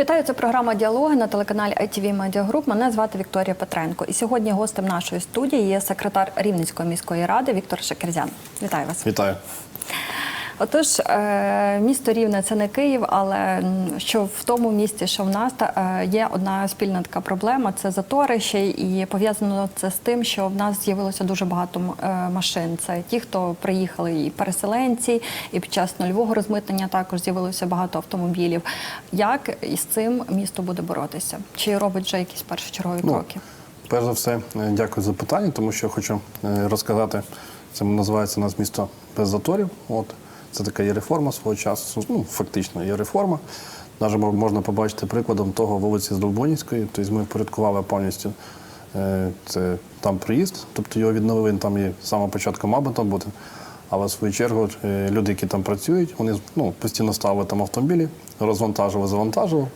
Вітаю, це програма Діалоги на телеканалі ITV Media Group. Мене звати Вікторія Петренко. І сьогодні гостем нашої студії є секретар Рівненської міської ради Віктор Шекерзян. Вітаю вас. Вітаю. Отож, е, місто Рівне це не Київ, але що в тому місті, що в нас е, є одна спільна така проблема це затори ще і пов'язано це з тим, що в нас з'явилося дуже багато е, машин. Це ті, хто приїхали і переселенці, і під час нульового розмитнення також з'явилося багато автомобілів. Як із цим місто буде боротися? Чи робить вже якісь першочергові Ну, кроки? Перш за все, дякую за питання, тому що я хочу розказати. Це називається у нас місто без заторів. От це така є реформа свого часу. Ну, фактично є реформа. Навіть можна побачити прикладом того вулиці Здолбунівської. Тобто ми впорядкували повністю е, це там приїзд, тобто його відновили, там і з самого початку мав там бути. Але в свою чергу е, люди, які там працюють, вони ну, постійно ставили там автомобілі, розвантажували, завантажували.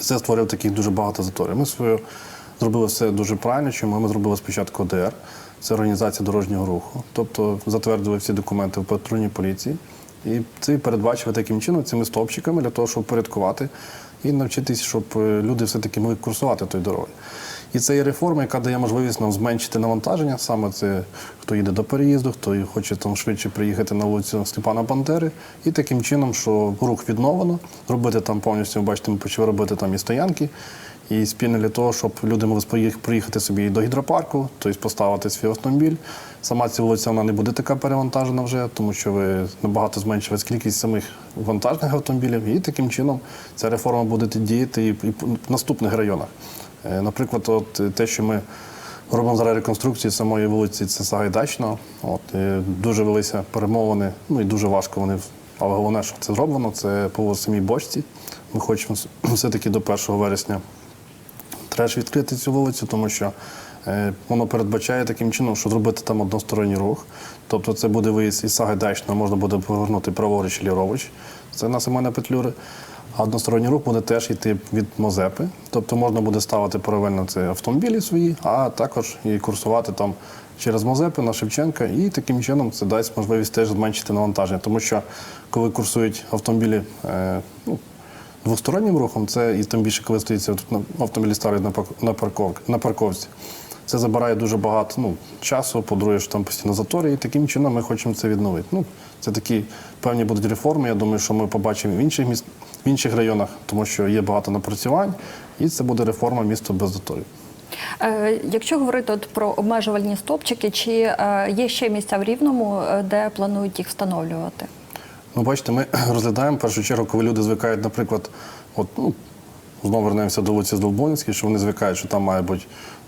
Це створив таких дуже багато заторів. Ми свою зробили все дуже правильно. Чому ми зробили спочатку ОДР, це організація дорожнього руху, тобто затвердили всі документи в патрульній поліції. І це передбачили таким чином цими стовпчиками для того, щоб порядкувати і навчитись, щоб е, люди все-таки могли курсувати тої дороги. І це є реформа, яка дає можливість нам зменшити навантаження. Саме це хто їде до переїзду, хто хоче там швидше приїхати на вулицю Степана Бандери. І таким чином, що рух відновлено, робити там повністю, бачите, ми почали робити там і стоянки. І спільно для того, щоб люди могли приїхати собі до гідропарку, тобто поставити свій автомобіль. Сама ця вулиця вона не буде така перевантажена вже, тому що ви набагато зменшили кількість самих вантажних автомобілів. І таким чином ця реформа буде діяти і і в наступних районах. Е, Наприклад, от е, те, що ми робимо зараз реконструкцію самої вулиці, це Сагайдачна. От е, дуже велися перемовини, ну і дуже важко вони. Але головне, що це зроблено, це по самій бочці. Ми хочемо все-таки до 1 вересня Треба відкрити цю вулицю, тому що е, воно передбачає таким чином, що зробити там односторонній рух. Тобто це буде виїзд із Сагайдачного, можна буде повернути праворуч і ліворуч. Це на Семена Петлюри. А односторонній рух буде теж йти від Мозепи. Тобто можна буде ставити паралельно це автомобілі свої, а також і курсувати там через Мозепи на Шевченка. І таким чином це дасть можливість теж зменшити навантаження. Тому що коли курсують автомобілі, е, ну, Двостороннім рухом це і тим більше, коли стоїться тут автомобілі ставлять на пак- на парков- на парковці. Це забирає дуже багато ну, часу, по-друге, що там постійно затори, і таким чином ми хочемо це відновити. Ну, це такі певні будуть реформи. Я думаю, що ми побачимо в інших міст, в інших районах, тому що є багато напрацювань, і це буде реформа міста без заторів. Е, Якщо говорити от про обмежувальні стопчики, чи е, є ще місця в Рівному, е, де планують їх встановлювати? Ну, бачите, ми розглядаємо в першу чергу, коли люди звикають, наприклад, от, ну, знову вернемося до вулиці Здолбунівської, що вони звикають, що там має бути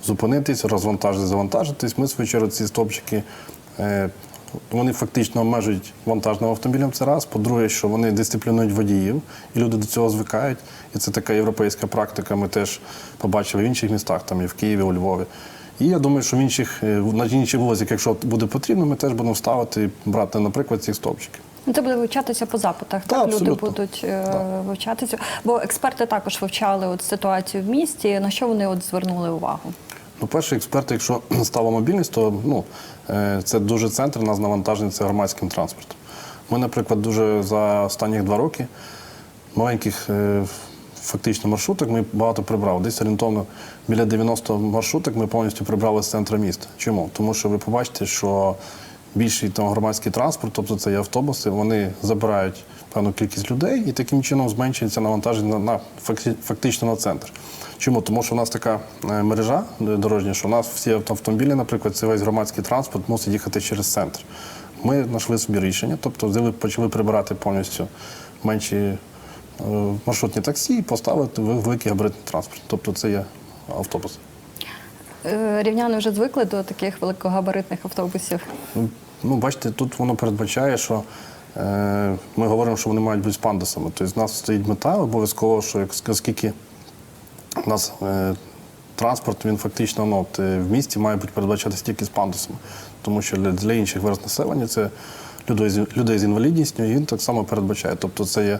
зупинитись, розвантажити, завантажитись. Ми, свою чергу, ці стовпчики, е, вони фактично обмежують вантажним автомобілем, це раз. По-друге, що вони дисциплінують водіїв, і люди до цього звикають. І це така європейська практика, ми теж побачили в інших містах, там і в Києві, у Львові. І я думаю, що в інших, е, на інших вулицях, якщо буде потрібно, ми теж будемо ставити брати, наприклад, ці стовпчики. Ну, Це буде вивчатися по запитах. Так, Так, люди будуть е, вивчатися. Бо експерти також вивчали от ситуацію в місті. На що вони от звернули увагу? Ну, перший експерт, якщо стала мобільність, то ну, е, це дуже центр, нас навантажений це громадським транспортом. Ми, наприклад, дуже за останні два роки маленьких е, фактично маршруток ми багато прибрали. Десь орієнтовно біля 90 маршруток ми повністю прибрали з центру міста. Чому? Тому що ви побачите, що більший там громадський транспорт, тобто це є автобуси, вони забирають певну кількість людей і таким чином зменшується навантаження на, на фактично на центр. Чому? Тому що у нас така е, мережа дорожня, що у нас всі автомобілі, наприклад, це весь громадський транспорт мусить їхати через центр. Ми знайшли собі рішення, тобто почали прибирати повністю менші е, маршрутні таксі і поставити вел- великий габаритний транспорт. Тобто це є автобуси. Е, Рівняни вже звикли до таких великогабаритних автобусів. Ну, бачите, тут воно передбачає, що е, ми говоримо, що вони мають бути з пандусами. Тобто в нас стоїть мета обов'язково, що оскільки у нас е, транспорт, він фактично ну, е, в місті має бути передбачатися тільки з пандусами. Тому що для, для інших верст населення це людей з, людей з інвалідністю, і він так само передбачає. Тобто це є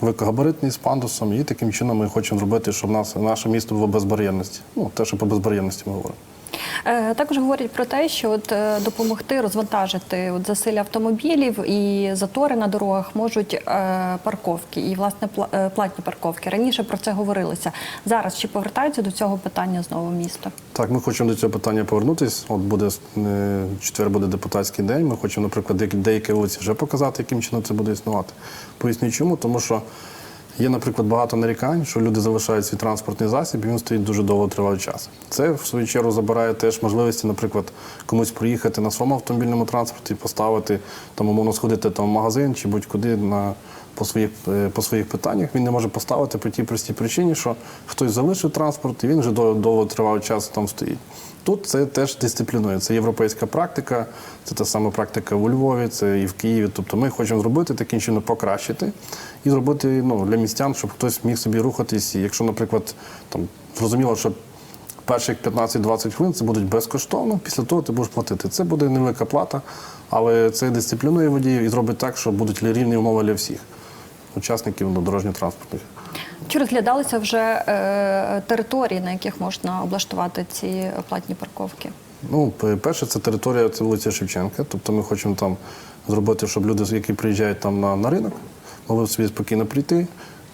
великогабаритний з пандусом, і таким чином ми хочемо зробити, щоб нас, наше місто було безбар'єрності. Ну, те, що по безбар'єрності ми говоримо. Е, Також говорять про те, що от е, допомогти розвантажити от засилля автомобілів і затори на дорогах можуть е, парковки і власне платні парковки. Раніше про це говорилося. Зараз чи повертаються до цього питання знову місто? Так, ми хочемо до цього питання повернутися. От буде четвер буде депутатський день. Ми хочемо, наприклад, деякі вулиці вже показати, яким чином це буде існувати. Поясню чому, тому що є, наприклад, багато нарікань, що люди залишають свій транспортний засіб, і він стоїть дуже довго тривалий час. Це в свою чергу забирає теж можливості, наприклад, комусь проїхати на своєму автомобільному транспорті, поставити там, умовно сходити там в магазин чи будь-куди на по своїх е, по своїх питаннях. Він не може поставити по тій простій причині, що хтось залишив транспорт, і він вже довго, тривалий час там стоїть. Тут це теж дисциплінує. Це європейська практика, це та сама практика у Львові, це і в Києві. Тобто ми хочемо зробити таким чином покращити і зробити ну, для містян, щоб хтось міг собі рухатись. І якщо, наприклад, там зрозуміло, що перших 15-20 хвилин це будуть безкоштовно, після того ти будеш платити. Це буде невелика плата, але це дисциплінує водіїв і зробить так, що будуть рівні умови для всіх учасників дорожньо-транспортних. Чи розглядалися вже е, території, на яких можна облаштувати ці платні парковки? Ну, перше, це територія це вулиця Шевченка. Тобто ми хочемо там зробити, щоб люди, які приїжджають там на, на ринок, могли собі спокійно прийти,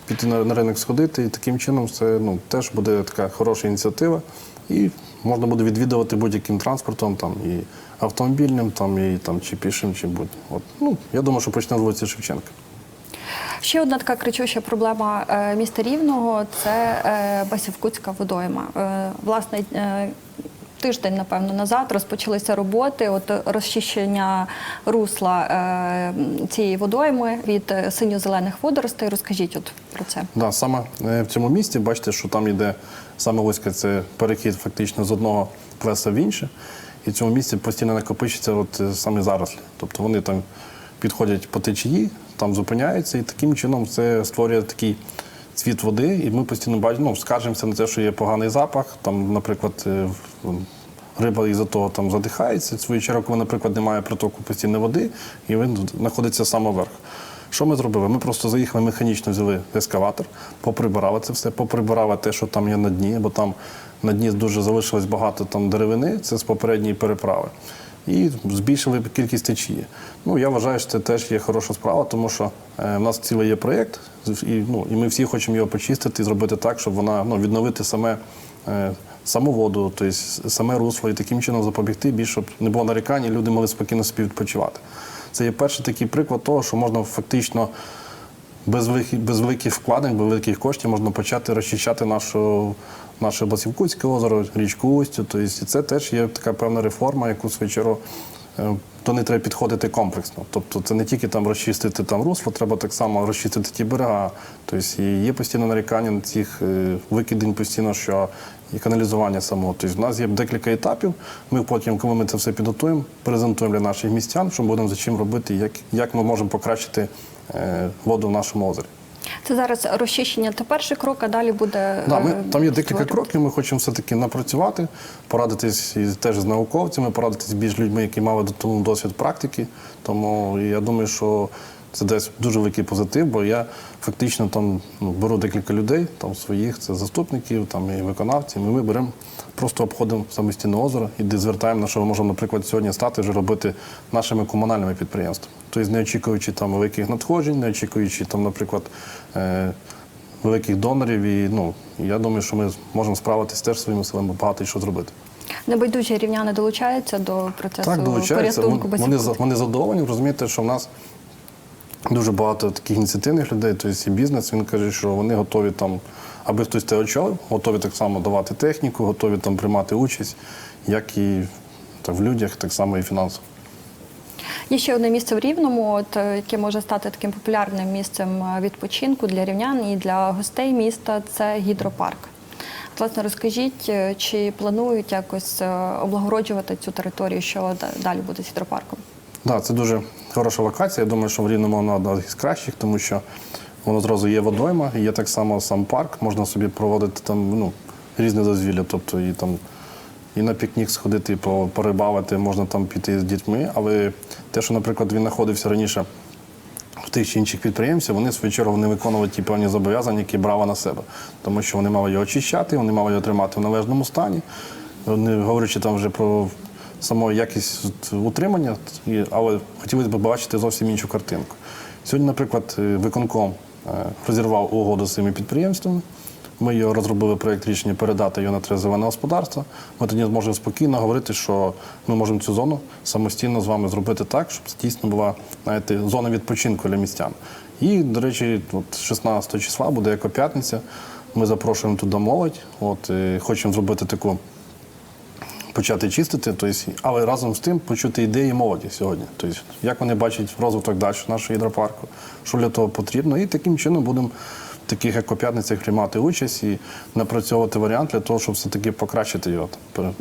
піти на, на ринок сходити. І таким чином це ну, теж буде така хороша ініціатива. І можна буде відвідувати будь-яким транспортом, там, і автомобільним, там, і, там, чи пішим, чи будь. От. Ну, я думаю, що почнемо з вулиці Шевченка. Ще одна така кричуща проблема е, міста Рівного це е, Басівкутська водойма. Е, Власне, тиждень, напевно, назад розпочалися роботи от розчищення русла цієї водойми від синьо-зелених водоростей. Розкажіть от про це. Да, саме в цьому місті бачите, що там йде саме вузька, це перехід фактично з одного плеса в інше. І в цьому місці постійно накопичується от саме зарослі. Тобто вони там підходять по течії, там зупиняються, і таким чином це створює такий цвіт води, і ми постійно бачимо, ну, скаржимося на те, що є поганий запах. Там, наприклад, е, риба із-за того там задихається. В свою чергу, коли, наприклад, немає притоку постійної води, і він знаходиться саме вверх. Що ми зробили? Ми просто заїхали механічно, взяли ескаватор, поприбирали це все, поприбирали те, що там є на дні, бо там на дні дуже залишилось багато там деревини, це з попередньої переправи. І збільшили кількість течії. Ну, я вважаю, що це теж є хороша справа, тому що е, в нас цілий є проєкт, і, ну, і ми всі хочемо його почистити і зробити так, щоб вона ну, відновити саме е, саму воду, тобто саме русло, і таким чином запобігти більше, щоб не було нарікань, і люди могли спокійно собі відпочивати. Це є перший такий приклад того, що можна фактично без великих, без великих вкладень, без великих коштів можна почати розчищати нашу, наше Басівкутське озеро, річку Устю. Тобто, і це теж є така певна реформа, яку свою чергу е, до неї треба підходити комплексно. Тобто це не тільки там розчистити там русло, треба так само розчистити ті берега. Тобто є постійно нарікання на цих е, викидень постійно, що і каналізування самого. Тобто в нас є декілька етапів. Ми потім, коли ми це все підготуємо, презентуємо для наших містян, що будемо за чим робити, як, як ми можемо покращити е, воду в нашому озері. Це зараз розчищення. та перший крок, а далі буде Да, ми, е, там є декілька створювати. кроків. Ми хочемо все-таки напрацювати, порадитись і теж з науковцями, порадитись більш людьми, які мали до тому досвід практики. Тому я думаю, що це дасть дуже великий позитив, бо я фактично там ну, беру декілька людей, там своїх, це заступників, там і виконавців. І ми беремо, просто обходимо самостійне озеро і звертаємо на що ми можемо, наприклад, сьогодні стати вже робити нашими комунальними підприємствами. Тобто, не очікуючи там великих надходжень, не очікуючи там, наприклад. Е- великих донорів. І ну я думаю, що ми можемо справитись теж своїми силами багато і що зробити. Небайдужі рівняни долучаються до процесу Так, долучаються. порятунку Вони, вони, задоволені. Розумієте, що в нас дуже багато таких ініціативних людей, тобто і бізнес. Він каже, що вони готові там, аби хтось те очолив, готові так само давати техніку, готові там приймати участь, як і так, в людях, так само і фінансово. Є ще одне місце в Рівному, от, е, яке може стати таким популярним місцем е, відпочинку для рівнян і для гостей міста. Це гідропарк. От, Власне, розкажіть, е, чи планують якось облагороджувати цю територію, що далі буде з гідропарком? Так, це дуже хороша локація. Я думаю, що в Рівному вона одна з кращих, тому що воно зразу є водойма, є так само сам парк, можна собі проводити там ну, різне дозвілля, тобто і там і на пікнік сходити, порибавити, можна там піти з дітьми. Але те, що, наприклад, він знаходився раніше в тих чи інших підприємців, вони в свою чергу не виконували ті певні зобов'язання, які брали на себе. Тому що вони мали його очищати, вони мали його тримати в належному стані. не говорячи там вже про саму якість утримання, але хотілося б бачити зовсім іншу картинку. Сьогодні, наприклад, е, виконком е, розірвав угоду з цими підприємствами. Ми його розробили проєкт рішення передати його на трезоване господарство. Ми тоді зможемо спокійно говорити, що ми можемо цю зону самостійно з вами зробити так, щоб це дійсно була знаєте, зона відпочинку для містян. І, до речі, от 16 числа буде екоп'ятниця. Ми запрошуємо туди молодь. От, е, хочемо зробити таку почати чистити, тобто, але разом з тим почути ідеї молоді сьогодні. Тобто, як вони бачать розвиток далі нашого гідропарку, що для того потрібно, і таким чином будемо в таких екоп'ятницях приймати участь і напрацьовувати варіант для того, щоб все-таки покращити його ну,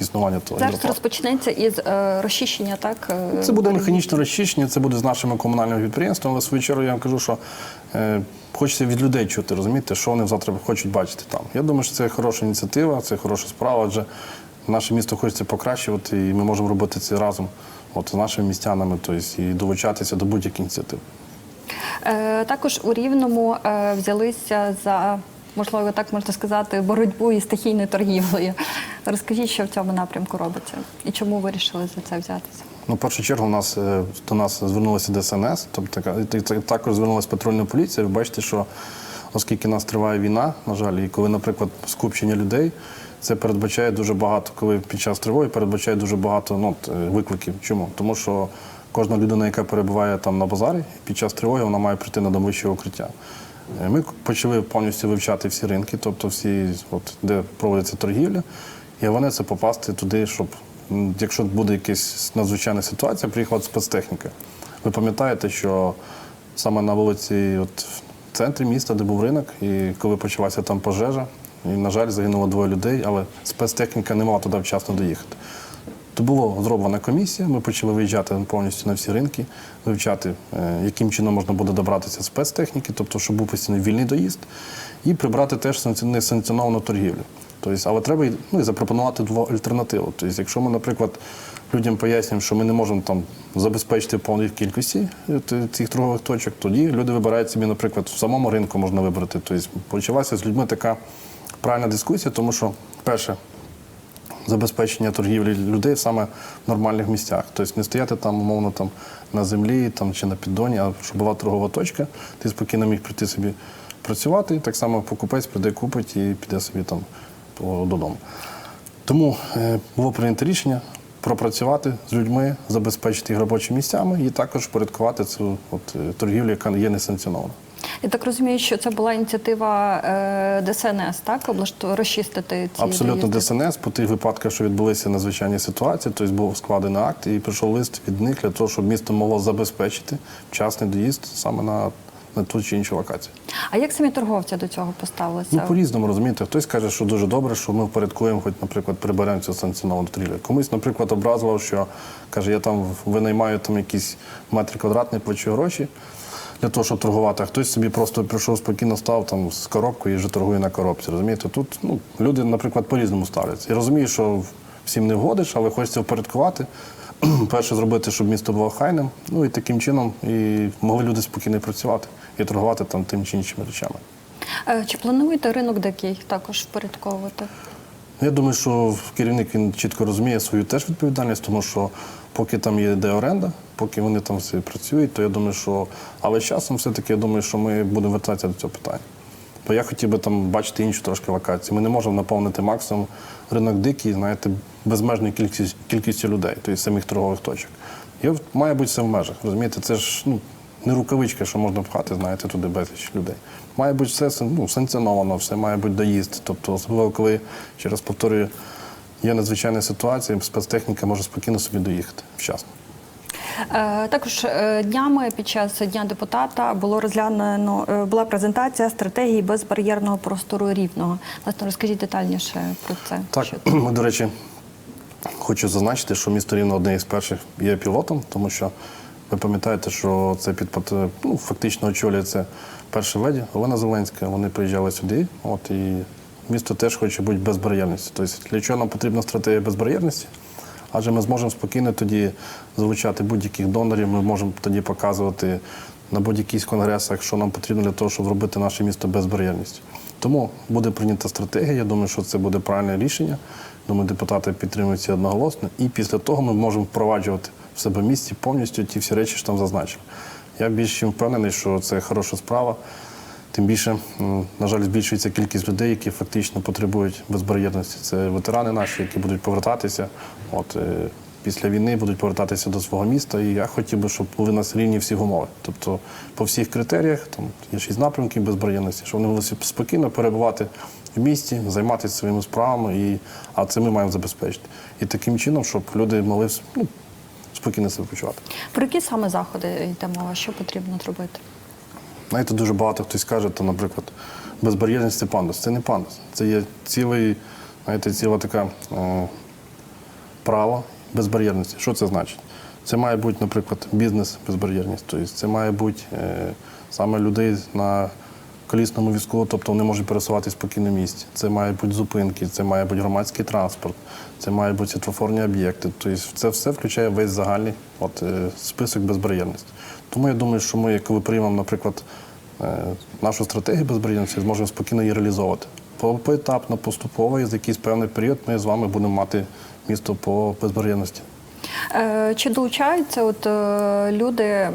існування того Зараз розпочнеться із е, розчищення, так? е, Це буде механічне розчищення, це буде з нашими комунальними підприємствами, але в свою чергу я вам кажу, що е, хочеться від людей чути, розумієте, що вони завтра хочуть бачити там. Я думаю, що це хороша ініціатива, це хороша справа, адже наше місто хочеться покращувати, і ми можемо робити це разом от, з нашими містянами, тобто, і долучатися до будь-яких ініціатив. Е, Також у Рівному е, взялися за, можливо, так можна сказати, боротьбу із стихійною торгівлею. Розкажіть, що в цьому напрямку робиться і чому вирішили за це взятися? Ну, в першу чергу, у нас е, до нас звернулося ДСНС, тобто також звернулася патрульна поліція. Ви бачите, що оскільки у нас триває війна, на жаль, і коли, наприклад, скупчення людей, це передбачає дуже багато, коли під час тривоги передбачає дуже багато ну, е, викликів. Чому? Тому що кожна людина, яка перебуває там на базарі, під час тривоги вона має прийти на домовище укриття. Е, Ми почали повністю вивчати всі ринки, тобто всі, от, де проводиться торгівля, і головне це попасти туди, щоб якщо буде якась надзвичайна ситуація, приїхала спецтехніка. Ви пам'ятаєте, що саме на вулиці, от в центрі міста, де був ринок, і коли почалася там пожежа, і, на жаль, загинуло двоє людей, але спецтехніка не могла туди вчасно доїхати. То була зроблена комісія, ми почали виїжджати повністю на всі ринки, вивчати, е, яким чином можна буде добратися спецтехніки, тобто, щоб був постійно вільний доїзд, і прибрати теж несанкціоновану торгівлю. Тобто, але треба ну, і запропонувати альтернативу. Тобто, якщо ми, наприклад, людям пояснюємо, що ми не можемо там забезпечити повній кількості е, цих торгових точок, тоді люди вибирають собі, наприклад, в самому ринку можна вибрати. Тобто, почалася з людьми така правильна дискусія, тому що, перше, забезпечення торгівлі людей саме в нормальних місцях. Тобто не стояти там, умовно, там на землі там, чи на піддоні, а щоб була торгова точка, ти спокійно міг прийти собі працювати, і так само покупець прийде, купить і піде собі там додому. Тому е, було прийнято рішення пропрацювати з людьми, забезпечити їх робочими місцями і також порядкувати цю от, е, торгівлю, яка є несанкціонована. Я так розумію, що це була ініціатива е, ДСНС, так? Облашту розчистити ці Абсолютно доїзди? ДСНС по тих випадках, що відбулися надзвичайні ситуації, тобто був складений акт і прийшов лист від них для того, щоб місто могло забезпечити вчасний доїзд саме на, на ту чи іншу локацію. А як самі торговці до цього поставилися? Ну, по-різному розумієте. Хтось каже, що дуже добре, що ми впорядкуємо, хоч, наприклад, приберемо цю санкціоновану торгівлю. Комусь, наприклад, образував, що каже, я там винаймаю там якісь метри квадратні, плачу гроші для того, щоб торгувати. А хтось собі просто прийшов спокійно, став там з коробкою і вже торгує на коробці. Розумієте? Тут ну, люди, наприклад, по-різному ставляться. Я розумію, що всім не вгодиш, але хочеться впорядкувати. Перше зробити, щоб місто було хайним, ну і таким чином і могли люди спокійно працювати і торгувати там тим чи іншими речами. Е, Чи плануєте ринок дикий також впорядковувати? Я думаю, що керівник він чітко розуміє свою теж відповідальність, тому що поки там є де оренда, поки вони там всі працюють, то я думаю, що але з часом все-таки я думаю, що ми будемо вертатися до цього питання. Бо я хотів би там бачити іншу трошки локації. Ми не можемо наповнити максимум ринок дикий, знаєте, безмежною кількістю, кількістю людей, тобто самих торгових точок. От має бути все в межах. Розумієте, це ж ну, не рукавичка, що можна пхати, знаєте, туди безліч людей. Має бути все ну, санкціоновано, все має бути доїзд. Тобто, особливо коли, ще раз повторюю, є надзвичайна ситуація, спецтехніка може спокійно собі доїхати вчасно. Е, Також е, днями під час дня депутата було розглянено е, була презентація стратегії безбар'єрного простору рівного. Власне, розкажіть детальніше про це. Так, Що- ми, до речі, хочу зазначити, що місто Рівно одне із перших є пілотом, тому що ви пам'ятаєте, що це під ну, фактично очолює це перша леді Олена Зеленська. Вони приїжджали сюди, от і місто теж хоче бути безбар'єрністю. Тобто, для чого нам потрібна стратегія безбар'єрності? Адже ми зможемо спокійно тоді залучати будь-яких донорів, ми можемо тоді показувати на будь-яких конгресах, що нам потрібно для того, щоб зробити наше місто безбар'єрністю. Тому буде прийнята стратегія. Я думаю, що це буде правильне рішення. Думаю, депутати підтримують ці одноголосно. І після того ми можемо впроваджувати в себе місті повністю ті всі речі, що там зазначили. Я більш впевнений, що це хороша справа. Тим більше, на жаль, збільшується кількість людей, які фактично потребують безбар'єрності. Це ветерани наші, які будуть повертатися. От е, після війни будуть повертатися до свого міста. І я хотів би, щоб були нас рівні всі умови. Тобто, по всіх критеріях, там є шість напрямків безбар'єрності, щоб вони могли спокійно перебувати в місті, займатися своїми справами, і, а це ми маємо забезпечити. І таким чином, щоб люди могли ну, спокійно себе почувати. Про які саме заходи йде мова? Що потрібно зробити? Знаєте, дуже багато хтось каже, то, наприклад, безбар'єрність це пандус. Це не пандус. Це є цілий, знаєте, ціла така е, право безбар'єрності. Що це значить? Це має бути, наприклад, бізнес безбар'єрність. Тобто це має бути е, саме людей на колісному візку, тобто вони можуть пересуватися спокійно в місті. Це має бути зупинки, це має бути громадський транспорт, це має бути світлофорні об'єкти. Тобто це все включає весь загальний от, е, список безбар'єрності. Тому я думаю, що ми, коли приймемо, наприклад, е, нашу стратегію безбар'єрності, зможемо спокійно її реалізовувати. Поетапно, поступово, і за якийсь певний період ми з вами будемо мати місто по безбар'єрності. Е, Чи долучаються от е, люди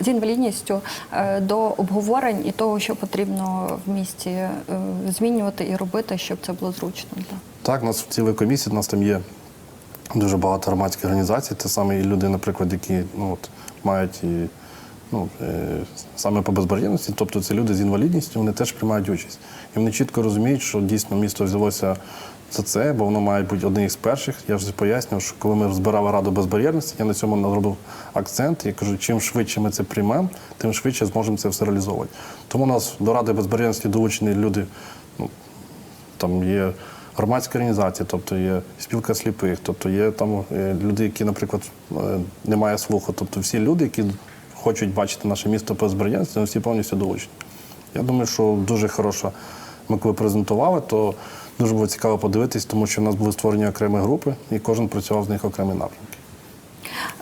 з інвалідністю е, до обговорень і того, що потрібно в місті змінювати і робити, щоб це було зручно? Так, у нас в цілій комісії, у нас там є дуже багато громадських організацій, те саме і люди, наприклад, які ну, от, мають і, ну, е, саме по безбар'єрності, тобто це люди з інвалідністю, вони теж приймають участь. І вони чітко розуміють, що дійсно місто взялося за це, бо воно має бути одним із перших. Я вже пояснював, що коли ми збирали раду безбар'єрності, я на цьому зробив акцент. Я кажу, чим швидше ми це приймемо, тим швидше зможемо це все реалізовувати. Тому у нас до ради безбар'єрності долучені люди, ну, там є громадські організації, тобто є спілка сліпих, тобто є там е, люди, які, наприклад, е, не мають слуху. Тобто всі люди, які хочуть бачити наше місто збереженству, вони всі повністю долучені. Я думаю, що дуже хороша. Ми коли презентували, то дуже було цікаво подивитись, тому що в нас були створені окремі групи, і кожен працював з них окремі напрямки.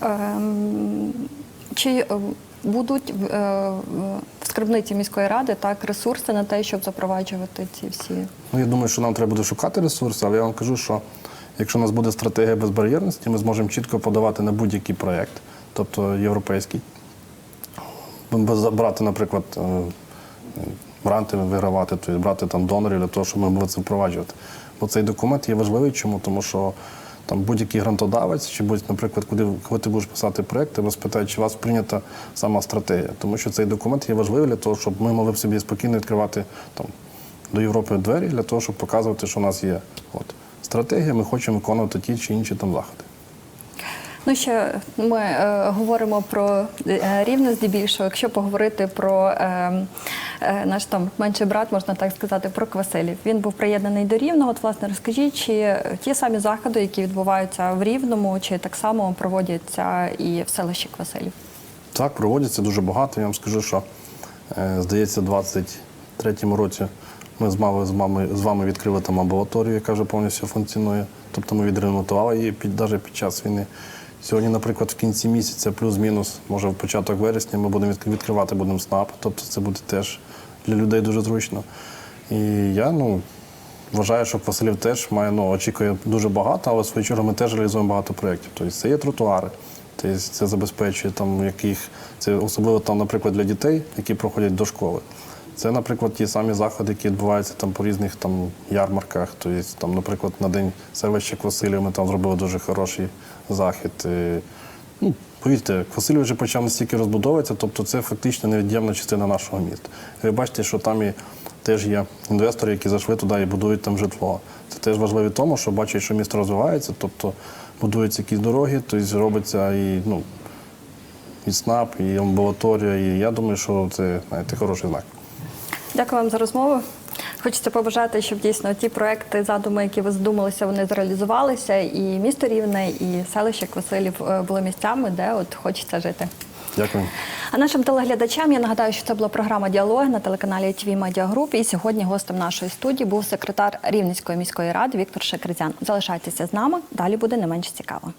Ем, Чи е, будуть е, в скарбниці міської ради так ресурси на те, щоб запроваджувати ці всі? Ну, я думаю, що нам треба буде шукати ресурси, але я вам кажу, що якщо у нас буде стратегія безбар'єрності, ми зможемо чітко подавати на будь-який проєкт, тобто європейський. Брати, наприклад, е, гранти вигравати, тобто брати там донорів для того, щоб ми могли це впроваджувати. Бо цей документ є важливий, чому? Тому що там будь-який грантодавець, чи будь, наприклад, куди коли ти будеш писати проєкт, тебе спитають, чи у вас прийнята сама стратегія. Тому що цей документ є важливий для того, щоб ми могли б собі спокійно відкривати там до Європи двері для того, щоб показувати, що у нас є от, стратегія, ми хочемо виконувати ті чи інші там заходи. Ну ще ми е, говоримо про е, рівне здебільшого. Якщо поговорити про е, е, наш там менший брат, можна так сказати, про Квасилів. Він був приєднаний до рівного. От, власне, розкажіть, чи ті самі заходи, які відбуваються в Рівному, чи так само проводяться і в селищі Квасилів? Так, проводяться дуже багато. Я вам скажу, що е, здається, в 23-му році ми з мами з мами з вами відкрили там амбулаторію, яка вже повністю функціонує. Тобто ми відремонтували її під навіть під час війни. Сьогодні, наприклад, в кінці місяця, плюс-мінус, може в початок вересня, ми будемо відк- відкривати будемо СНАП. Тобто це буде теж для людей дуже зручно. І я ну, вважаю, що Василів теж має ну, очікує дуже багато, але в свою чергу ми теж реалізуємо багато проєктів. Тобто це є тротуари, тобто це забезпечує там яких це особливо там, наприклад, для дітей, які проходять до школи. Це, наприклад, ті самі заходи, які відбуваються там по різних там ярмарках. Тобто, там, наприклад, на день селища Квасилів ми там зробили дуже хороший захід. Е, Ну, повірте, Квасилів вже почав настільки розбудовуватися, тобто це фактично невід'ємна частина нашого міста. Ви бачите, що там і теж є інвестори, які зайшли туди і будують там житло. Це теж важливо тому, що бачать, що місто розвивається, тобто будуються якісь дороги, тобто робиться і ну, і СНАП, і амбулаторія. І я думаю, що це знаєте, хороший знак. Дякую вам за розмову. Хочеться побажати, щоб дійсно ті проекти, задуми, які ви задумалися, вони зреалізувалися, і місто Рівне, і селище Квасилів е, були місцями, де от хочеться жити. Дякую. А нашим телеглядачам я нагадаю, що це була програма Діалоги на телеканалі ТВ Медіа Груп. І сьогодні гостем нашої студії був секретар Рівненської міської ради Віктор Шекризян. Залишайтеся з нами. Далі буде не менш цікаво.